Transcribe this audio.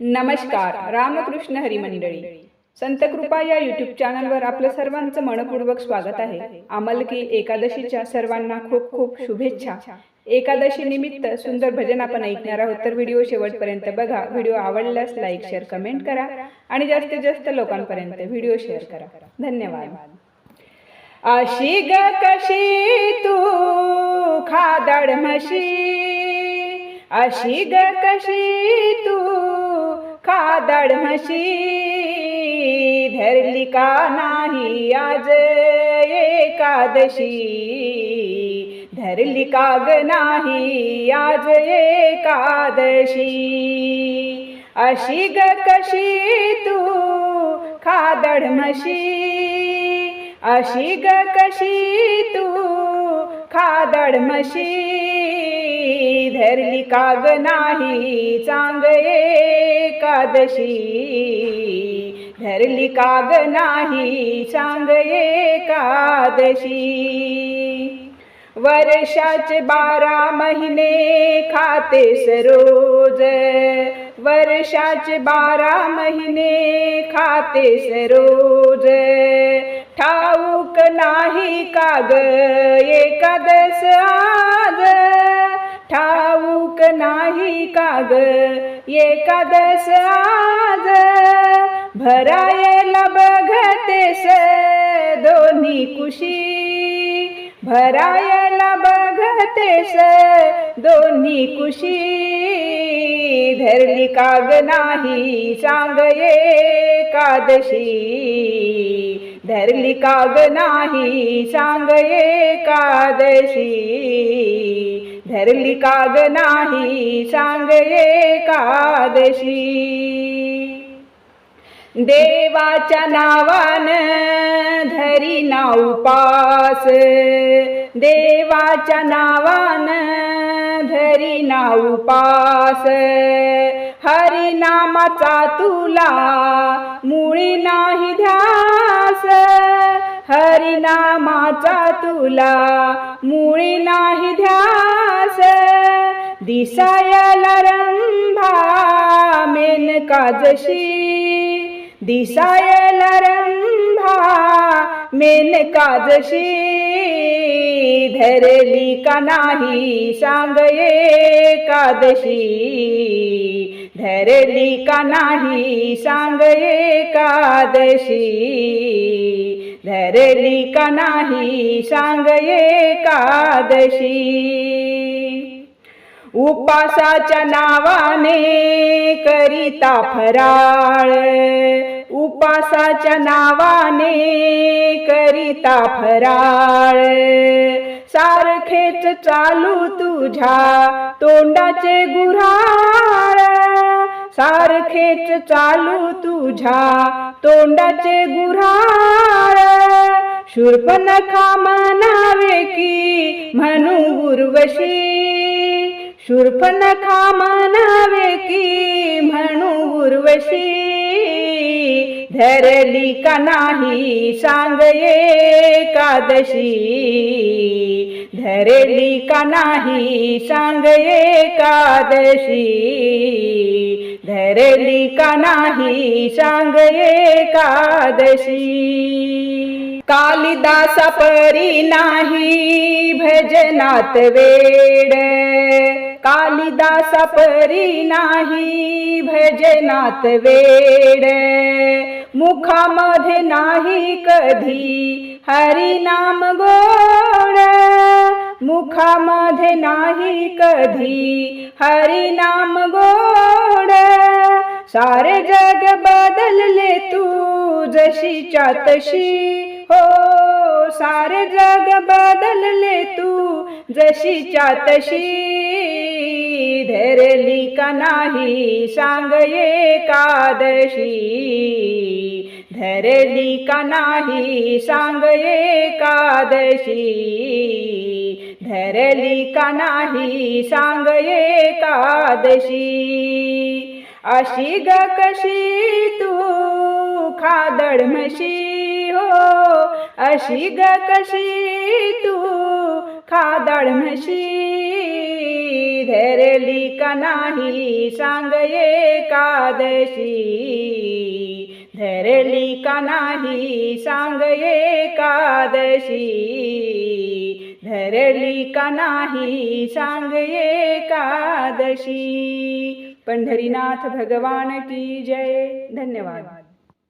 नमस्कार रामकृष्ण हरी मंडळी संत कृपा या युट्यूब चॅनलवर आपलं सर्वांचं मनपूर्वक स्वागत आहे. आमलकी एकादशीच्या सर्वांना खूप खूप शुभेच्छा. एकादशी निमित्त सुंदर भजन आपण ऐकणार आहोत तर व्हिडिओ शेवटपर्यंत बघा. व्हिडिओ आवडल्यास लाईक शेअर कमेंट करा आणि जास्तीत जास्त लोकांपर्यंत व्हिडिओ शेअर करा. धन्यवाद. अशी ग कशी तू खादड म्हशी? अशी ग कशी तू धरली का नाही आज एकादशी. धरली का ग नाही आज एकादशी. अशी ग कशी तू खादडमशी अशी ग कशी तू खादडमशी धरली काग नाही चांग एकादशी. धरली काग नाही सांग एकादशी. वर्षाचे बारा महिने खाते सरोज वर्षाचे बारा महिने खाते सरोज ठाऊक नाही काग एकादश आज. ठाऊक नाही काग एकादश आज. भरायला बघतेस दोन्ही कुशी भरायला बघतेस दोन्ही कुशी धरली काग नाही सांग एकादशी. धरली काग नाही सांग एकादशी. धरली काग नाही सांग एकादशी. देवाच्या नावान धरी ना उपास. देवाच्या नावान धरी ना उपास. हरिनामाचा तुला मुळी नाही ध्या परिणामाचा तुला मुळी नाही ध्यास. दिसायला रंभा मेनका जशी दिसायला रंभा मेनका जशी धरली का नाही सांग एकादशी? धरली का नाही सांग एकादशी? धरली का नाही सांग एकादशी? उपासाच्या नावाने करिता फराळ. उपासाच्या नावाने करिता फराळ. सारखेच चालू तुझ्या तोंडाचे गुराळ सारखेच चालू तुझ्या तोंडाचे गुऱ्हाळ. शूर्पणखा म्हणावे की म्हणू उर्वशी. शूर्पणखा म्हणावे धरली का नाही सांग एकादशी. धरली का नाही सांग एकादशी. धरली का नाही सांग एकादशी. कालिदासा परी नाही भजनात वेड. कालिदासा परी नाही भजनात वेड. मुखामध्ये नाही कधी. हरिनाम गोड. मुखामध्ये नाही कधी. हरिनाम गोड. सारे जग बदलले तू जशीच्या तशी. हो सारे जग बदलले तू जशीच्या तशी. धरली का नाही सांग एकादशी. धरली का नाही सांग एकादशी. धरली का नाही सांग एकादशी. अशी ग कशी तू खादड म्हशी? हो अशी ग कशी तू? खादड म्हशी धरली का नाही? सांग एकादशी. धरली का नाही? सांग एकादशी. धरली का नाही? सांग एकादशी. पंढरीनाथ भगवान की जय. धन्यवाद.